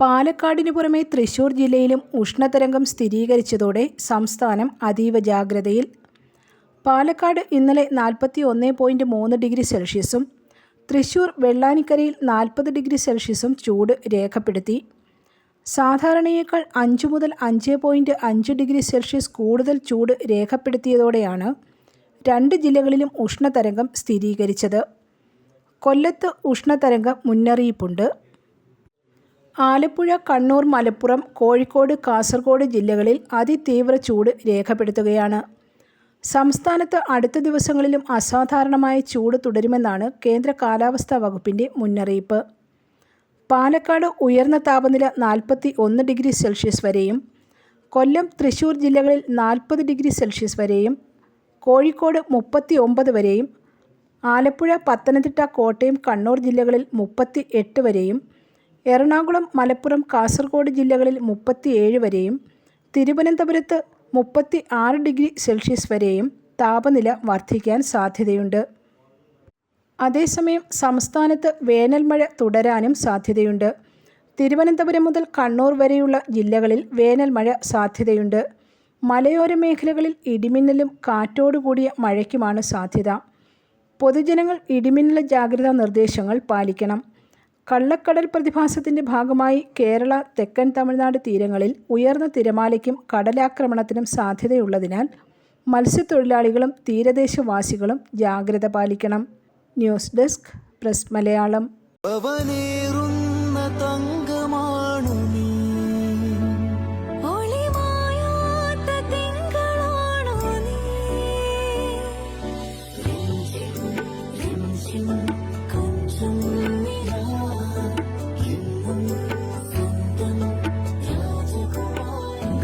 പാലക്കാടിനു പുറമെ തൃശൂർ ജില്ലയിലും ഉഷ്ണതരംഗം സ്ഥിരീകരിച്ചതോടെ സംസ്ഥാനം അതീവ ജാഗ്രതയിൽ. പാലക്കാട് ഇന്നലെ നാൽപ്പത്തി ഒന്ന് പോയിന്റ് മൂന്ന് ഡിഗ്രി സെൽഷ്യസും തൃശൂർ വെള്ളാനിക്കരയിൽ നാൽപ്പത് ഡിഗ്രി സെൽഷ്യസും ചൂട് രേഖപ്പെടുത്തി. സാധാരണയേക്കാൾ അഞ്ച് മുതൽ അഞ്ച് പോയിന്റ് അഞ്ച് ഡിഗ്രി സെൽഷ്യസ് കൂടുതൽ ചൂട് രേഖപ്പെടുത്തിയതോടെയാണ് രണ്ട് ജില്ലകളിലും ഉഷ്ണതരംഗം സ്ഥിരീകരിച്ചത്. കൊല്ലത്ത് ഉഷ്ണതരംഗം മുന്നറിയിപ്പുണ്ട്. ആലപ്പുഴ കണ്ണൂർ മലപ്പുറം കോഴിക്കോട് കാസർഗോഡ് ജില്ലകളിൽ അതിതീവ്ര ചൂട് രേഖപ്പെടുത്തുകയാണ്. സംസ്ഥാനത്ത് അടുത്ത ദിവസങ്ങളിലും അസാധാരണമായ ചൂട് തുടരുമെന്നാണ് കേന്ദ്ര കാലാവസ്ഥാ വകുപ്പിന്റെ മുന്നറിയിപ്പ്. പാലക്കാട് ഉയർന്ന താപനില നാൽപ്പത്തി ഒന്ന് ഡിഗ്രി സെൽഷ്യസ് വരെയും കൊല്ലം തൃശ്ശൂർ ജില്ലകളിൽ നാൽപ്പത് ഡിഗ്രി സെൽഷ്യസ് വരെയും കോഴിക്കോട് മുപ്പത്തി ഒമ്പത് വരെയും ആലപ്പുഴ പത്തനംതിട്ട കോട്ടയം കണ്ണൂർ ജില്ലകളിൽ മുപ്പത്തി എട്ട് വരെയും എറണാകുളം മലപ്പുറം കാസർഗോഡ് ജില്ലകളിൽ മുപ്പത്തിയേഴ് വരെയും തിരുവനന്തപുരത്ത് മുപ്പത്തി ആറ് ഡിഗ്രി സെൽഷ്യസ് വരെയും താപനില വർദ്ധിക്കാൻ സാധ്യതയുണ്ട്. അതേസമയം സംസ്ഥാനത്ത് വേനൽമഴ തുടരാനും സാധ്യതയുണ്ട്. തിരുവനന്തപുരം മുതൽ കണ്ണൂർ വരെയുള്ള ജില്ലകളിൽ വേനൽമഴ സാധ്യതയുണ്ട്. മലയോര മേഖലകളിൽ ഇടിമിന്നലും കാറ്റോടുകൂടിയ മഴയ്ക്കുമാണ് സാധ്യത. പൊതുജനങ്ങൾ ഇടിമിന്നൽ ജാഗ്രതാ നിർദ്ദേശങ്ങൾ പാലിക്കണം. കള്ളക്കടൽ പ്രതിഭാസത്തിന്റെ ഭാഗമായി കേരള തെക്കൻ തമിഴ്നാട് തീരങ്ങളിൽ ഉയർന്ന തിരമാലയ്ക്കും കടലാക്രമണത്തിനും സാധ്യതയുള്ളതിനാൽ മത്സ്യത്തൊഴിലാളികളും തീരദേശവാസികളും ജാഗ്രത പാലിക്കണം. News desk press Malayalam. രാജകുമാരി